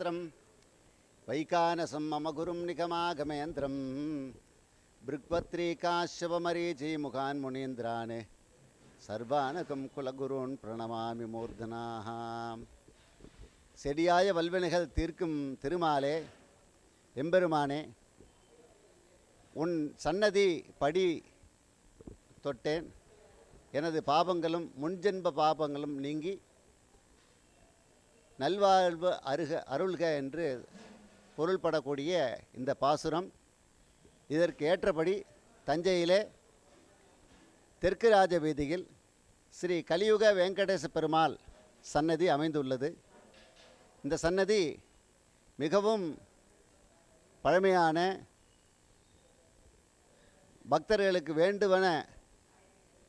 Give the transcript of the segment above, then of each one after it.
சகஸ்ரநேத்திரம் வைகானசம் மம குரும் நிகமாகமயந்திரம் பிருக்பத்ரீகாசிவமரீஜி முகான் முனீந்திரான். சர்வானகம் குலகுருன் பிரணமாமி மூர்தனாக செடியாய வல்வினைகள் தீர்க்கும் திருமாலே எம்பெருமானே உன் சன்னதி படி தொட்டேன். எனது பாபங்களும் முன்ஜென்ப பாபங்களும் நீங்கி நல்வாழ்வு அருக அருள்க என்று பொருள்படக்கூடிய இந்த பாசுரம். இதற்கு ஏற்றபடி தஞ்சையிலே தெற்கு ராஜ வீதியில் ஸ்ரீ கலியுக வெங்கடேச பெருமாள் சன்னதி அமைந்துள்ளது. இந்த சன்னதி மிகவும் பழமையான பக்தர்களுக்கு வேண்டுவன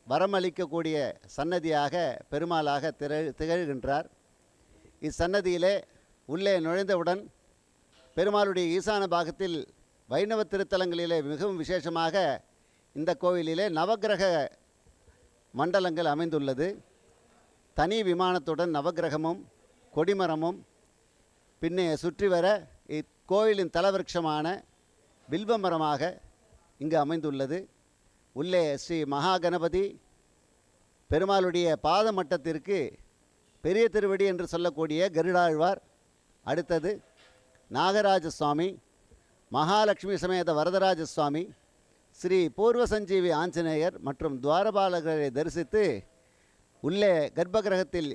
வரமளிக்கக்கூடிய சன்னதியாக பெருமாளாக திகழ் திகழ்கின்றார். இச்சன்னதியிலே உள்ளே நுழைந்தவுடன் பெருமாளுடைய ஈசான பாகத்தில் வைணவ திருத்தலங்களிலே மிகவும் விசேஷமாக இந்த கோவிலிலே நவக்கிரக மண்டலங்கள் அமைந்துள்ளது. தனி விமானத்துடன் நவக்கிரகமும் கொடிமரமும் பின்னே சுற்றி வர இக்கோயிலின் தலவிருட்சமான வில்வ மரமாக இங்கு அமைந்துள்ளது. உள்ளே ஸ்ரீ மகா கணபதி பெருமாளுடைய பாத மட்டத்திற்கு பெரிய திருவடி என்று சொல்லக்கூடிய கருடாழ்வார். அடுத்தது நாகராஜ சுவாமி மகாலட்சுமி சமேத வரதராஜ சுவாமி ஸ்ரீ பூர்வ சஞ்சீவி ஆஞ்சநேயர் மற்றும் துவாரபாலகரை தரிசித்து உள்ளே கர்ப்பகிரகத்தில்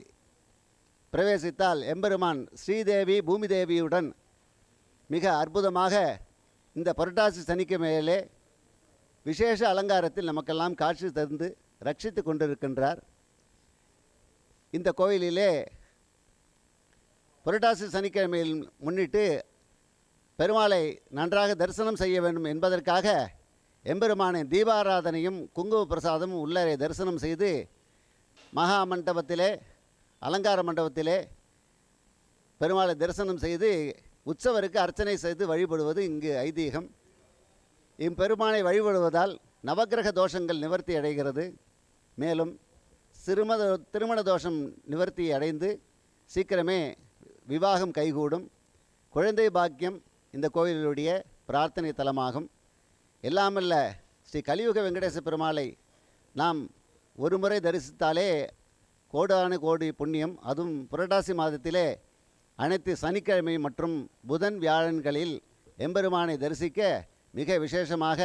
பிரவேசித்தால் எம்பெருமான் ஸ்ரீதேவி பூமிதேவியுடன் மிக அற்புதமாக இந்த புரட்டாசி சனிக்கு மேலே விசேஷ அலங்காரத்தில் நமக்கெல்லாம் காட்சி தந்து ரட்சித்து கொண்டிருக்கின்றார். இந்த கோயிலிலே புரட்டாசி சனிக்கிழமையில் முன்னிட்டு பெருமாளை நன்றாக தரிசனம் செய்ய வேண்டும் என்பதற்காக எம்பெருமானின் தீபாராதனையும் குங்கும பிரசாதமும் உள்ளரை தரிசனம் செய்து மகா மண்டபத்திலே அலங்கார மண்டபத்திலே பெருமாளை தரிசனம் செய்து உற்சவருக்கு அர்ச்சனை செய்து வழிபடுவது இங்கு ஐதீகம். இம்பெருமானை வழிபடுவதால் நவக்கிரக தோஷங்கள் நிவர்த்தி அடைகிறது. மேலும் சிறுமத திருமண தோஷம் நிவர்த்தி அடைந்து சீக்கிரமே விவாகம் கைகூடும். குழந்தை பாக்கியம் இந்த கோயிலுடைய பிரார்த்தனை தலமாகும். எல்லாமல்ல ஸ்ரீ கலியுக வெங்கடேச பெருமாளை நாம் ஒரு முறை தரிசித்தாலே கோடான கோடி புண்ணியம். அதுவும் புரட்டாசி மாதத்திலே அனைத்து சனிக்கிழமை மற்றும் புதன் வியாழன்களில் எம்பெருமானை தரிசிக்க மிக விசேஷமாக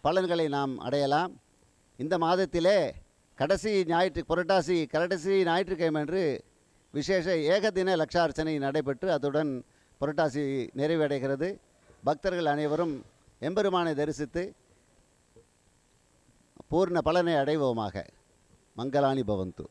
பலன்களை நாம் அடையலாம். இந்த மாதத்திலே கடைசி ஞாயிற்று புரட்டாசி கடைசி ஞாயிற்றுக்கிழமை அன்று விசேஷ ஏகதின லட்சார்ச்சனை நடைபெற்று அதுடன் புரட்டாசி நிறைவடைகிறது. பக்தர்கள் அனைவரும் எம்பெருமானை தரிசித்து பூர்ண பலனை அடைவோமாக. மங்களானி பவந்து.